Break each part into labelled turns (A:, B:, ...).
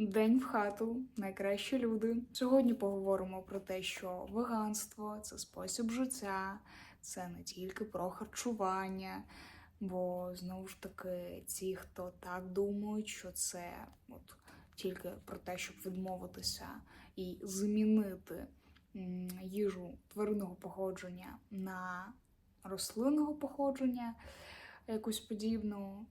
A: День в хату, найкращі люди. Сьогодні поговоримо про те, що веганство це спосіб життя, це не тільки про харчування. Бо знову ж таки, ті, хто так думають, що це от тільки про те, щоб відмовитися і замінити їжу тваринного походження на рослинного походження, якусь подібну,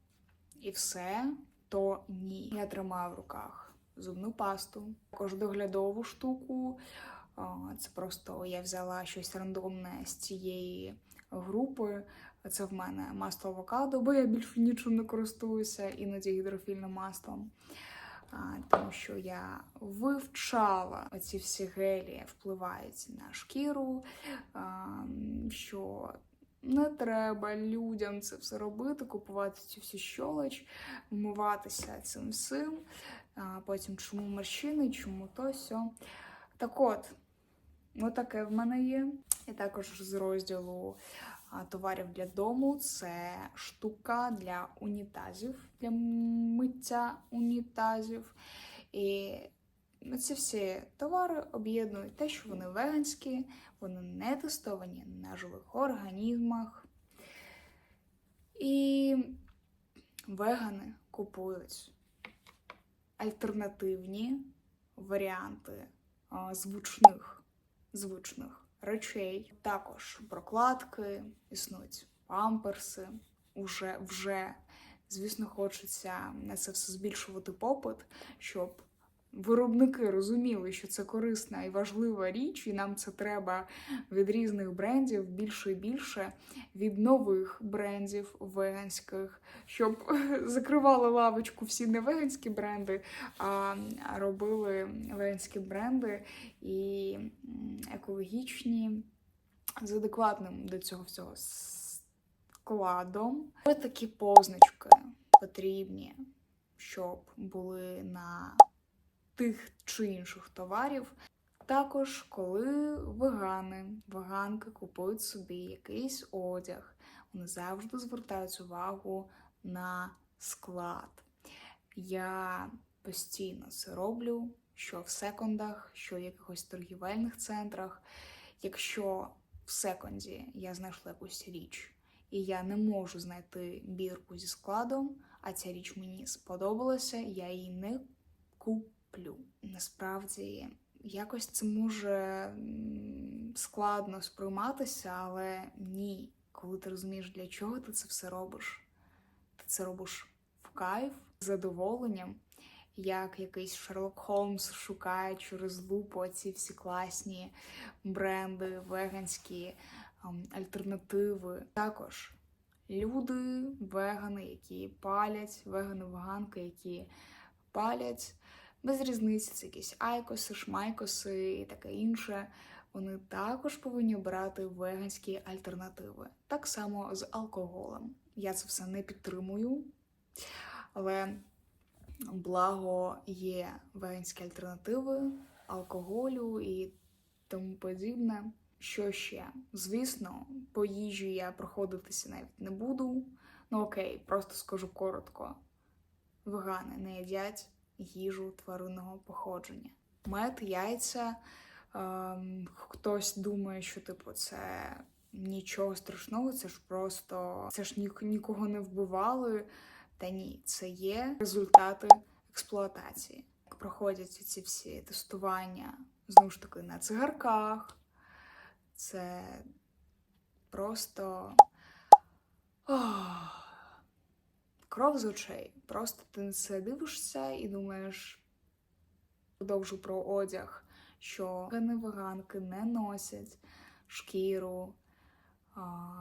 A: і все, то ні. Я тримаю в руках зубну пасту, також доглядову штуку. Це просто я взяла щось рандомне з цієї групи. Це в мене масло авокадо, бо я більше нічим не користуюся, іноді гідрофільним маслом. Тому що я вивчала оці всі гелі впливають на шкіру, що не треба людям це все робити, купувати цю всю щолоч, вмиватися цим всім. А потім чому морщини, чому то сьо. Так от, отаке в мене є. І також з розділу товарів для дому це штука для унітазів, для миття унітазів. І ці всі товари об'єднують те, що вони веганські, вони не тестовані на живих організмах. І вегани купують альтернативні варіанти звучних, звучних речей. Також прокладки, існують памперси. Уже, вже, звісно, хочеться на це все збільшувати попит, щоб виробники розуміли, що це корисна і важлива річ, і нам це треба від різних брендів більше і більше від нових брендів веганських, щоб закривали лавочку всі не веганські бренди, а робили веганські бренди і екологічні з адекватним до цього всього складом. Ось такі позначки потрібні, щоб були на тих чи інших товарів. Також, коли вегани, веганки купують собі якийсь одяг, вони завжди звертають увагу на склад. Я постійно це роблю, що в секондах, що в якихось торгівельних центрах. Якщо в секонді я знайшла якусь річ, і я не можу знайти бірку зі складом, а ця річ мені сподобалася, я її не куплю. Насправді, якось це може складно сприйматися, але ні. Коли ти розумієш, для чого ти це все робиш, ти це робиш в кайф, з задоволенням, як якийсь Шерлок Холмс шукає через лупу ці всі класні бренди, веганські ем, альтернативи. Також люди, вегани, які палять, вегани-веганки, які палять. Без різниці, це якісь айкоси, шмайкоси і таке інше. Вони також повинні обирати веганські альтернативи. Так само з алкоголем. Я це все не підтримую, але благо є веганські альтернативи алкоголю і тому подібне. Що ще? Звісно, по їжі я проходитися навіть не буду. Ну окей, просто скажу коротко: вегани не їдять їжу тваринного походження. Мед, яйця. Ем, хтось думає, що типу це нічого страшного, це ж просто це ж ні, нікого не вбивали. Та ні, це є результати експлуатації. Проходять ці всі тестування знову ж таки на цигарках. Це просто ох, кров з очей. Просто ти на це дивишся і думаєш, продовжу про одяг, що веганки не носять шкіру.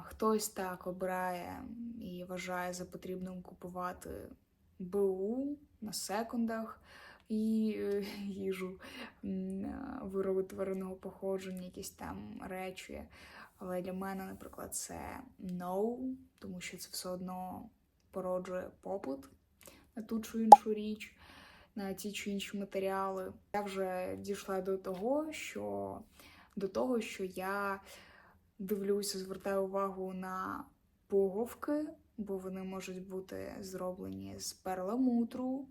A: Хтось так обирає і вважає за потрібним купувати БУ на секундах і е, їжу, е, вироби тваринного походження, якісь там речі. Але для мене, наприклад, це no, тому що це все одно породжує попит на ту чи іншу річ, на ті чи інші матеріали. Я вже дійшла до того, що до того, що я дивлюся, звертаю увагу на пуговки, бо вони можуть бути зроблені з перламутру,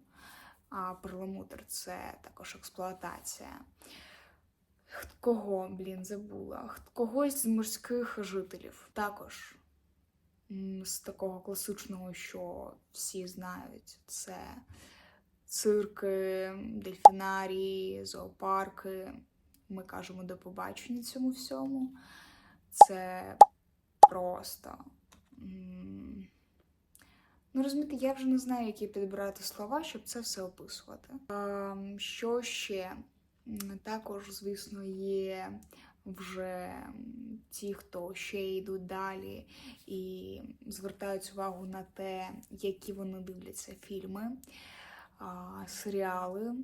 A: а перламутр це також експлуатація. Кого, блін, забула? Когось з морських жителів. Також з такого класичного, що всі знають, це цирки, дельфінарії, зоопарки. Ми кажемо до побачення цьому всьому. Це просто. Ну, розумієте, я вже не знаю, які підбирати слова, щоб це все описувати. Що ще? Також, звісно, є вже ті, хто ще йдуть далі і звертають увагу на те, які вони дивляться фільми, серіали,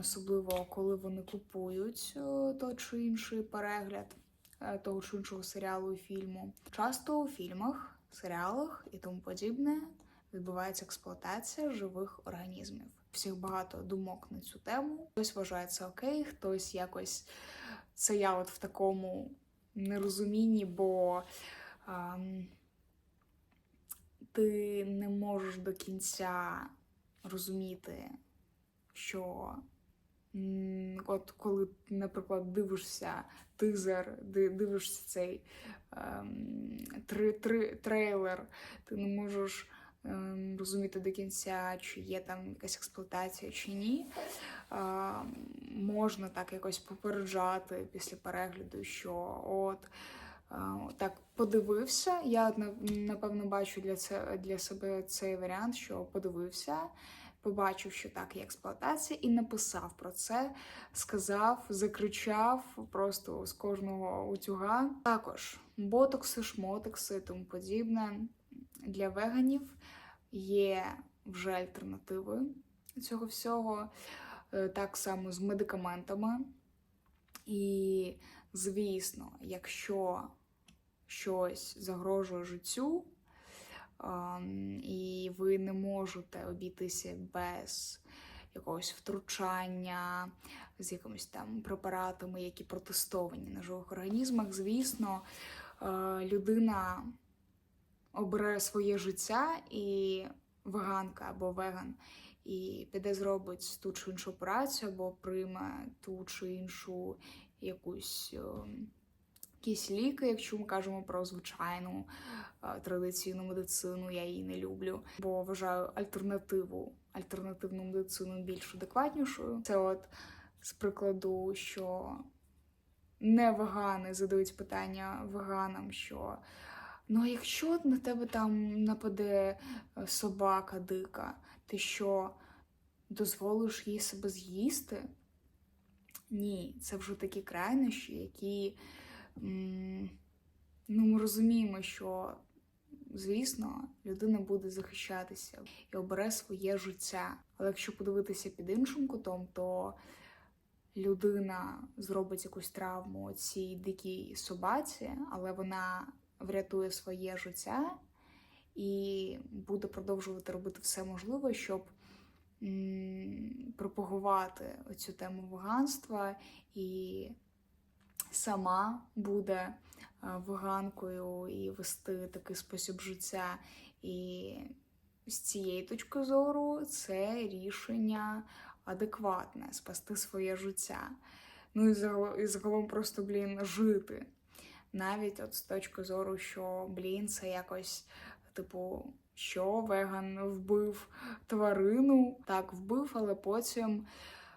A: особливо коли вони купують е, той чи інший перегляд е, того чи іншого серіалу і фільму. Часто у фільмах, серіалах і тому подібне відбувається експлуатація живих організмів. Всіх багато думок на цю тему. Хтось вважає це окей, хтось якось це я от в такому нерозумінні, бо ем, ти не можеш до кінця розуміти, що от коли, наприклад, дивишся тизер, дивишся цей ем, три, три, трейлер, ти не можеш ем, розуміти до кінця, чи є там якась експлуатація чи ні. Можна так якось попереджати після перегляду, що от. Так, подивився. Я напевно бачу для це для себе цей варіант, що подивився, побачив, що так є експлуатація, і написав про це, сказав, закричав просто з кожного утюга. Також ботокси, шмотокси і тому подібне. Для веганів є вже альтернативи цього всього, так само з медикаментами. І, звісно, якщо щось загрожує життю, ем, і ви не можете обійтися без якогось втручання з якимись там препаратами, які протестовані на живих організмах, звісно, е, людина обере своє життя і веганка або веган, і піде зробить ту чи іншу операцію, або прийме ту чи іншу якусь. ем, Якісь ліки, якщо ми кажемо про звичайну е, традиційну медицину, я її не люблю, бо вважаю альтернативу, альтернативну медицину більш адекватнішою. Це от з прикладу, що не вегани задають питання веганам, що ну а якщо на тебе там нападе е, собака дика, ти що дозволиш їй себе з'їсти? Ні, це вже такі крайнощі, які ну, ми розуміємо, що, звісно, людина буде захищатися і обере своє життя. Але якщо подивитися під іншим кутом, то людина зробить якусь травму цій дикій собаці, але вона врятує своє життя і буде продовжувати робити все можливе, щоб пропагувати цю тему веганства і сама буде е, веганкою і вести такий спосіб життя. І з цієї точки зору це рішення адекватне спасти своє життя. Ну і загалом просто, блін, жити. Навіть от з точки зору, що блін, це якось, типу, що веган вбив тварину, так вбив, але потім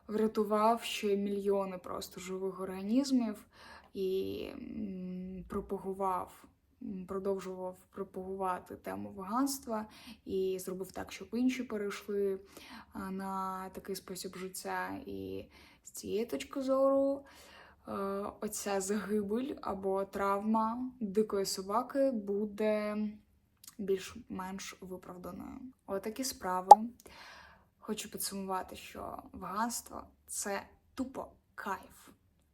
A: врятував ще мільйони просто живих організмів і пропагував, продовжував пропагувати тему веганства і зробив так, щоб інші перейшли на такий спосіб життя. І з цієї точки зору. Е, Оця загибель або травма дикої собаки буде більш-менш виправданою. Отакі справи. Хочу підсумувати, що веганство це тупо кайф.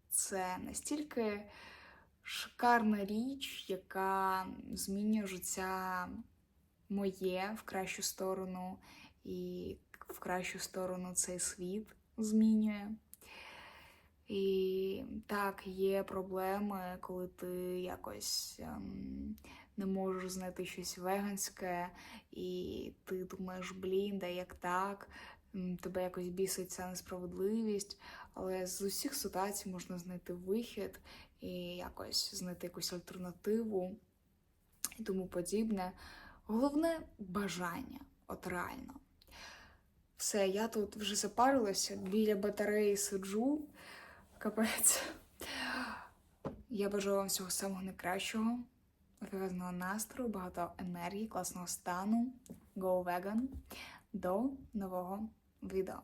A: Це настільки шикарна річ, яка змінює життя моє в кращу сторону, і в кращу сторону цей світ змінює. І так, є проблеми, коли ти якось ем, не можеш знайти щось веганське, і ти думаєш, блін, да як так? тебе якось бісить ця несправедливість, але з усіх ситуацій можна знайти вихід і якось знайти якусь альтернативу і тому подібне. Головне бажання, от реально. Все, я тут вже запарилася, біля батареї сиджу. Капець. Я бажаю вам всього самого найкращого, офігезного настрою, багато енергії, класного стану. Go vegan. До нового відео.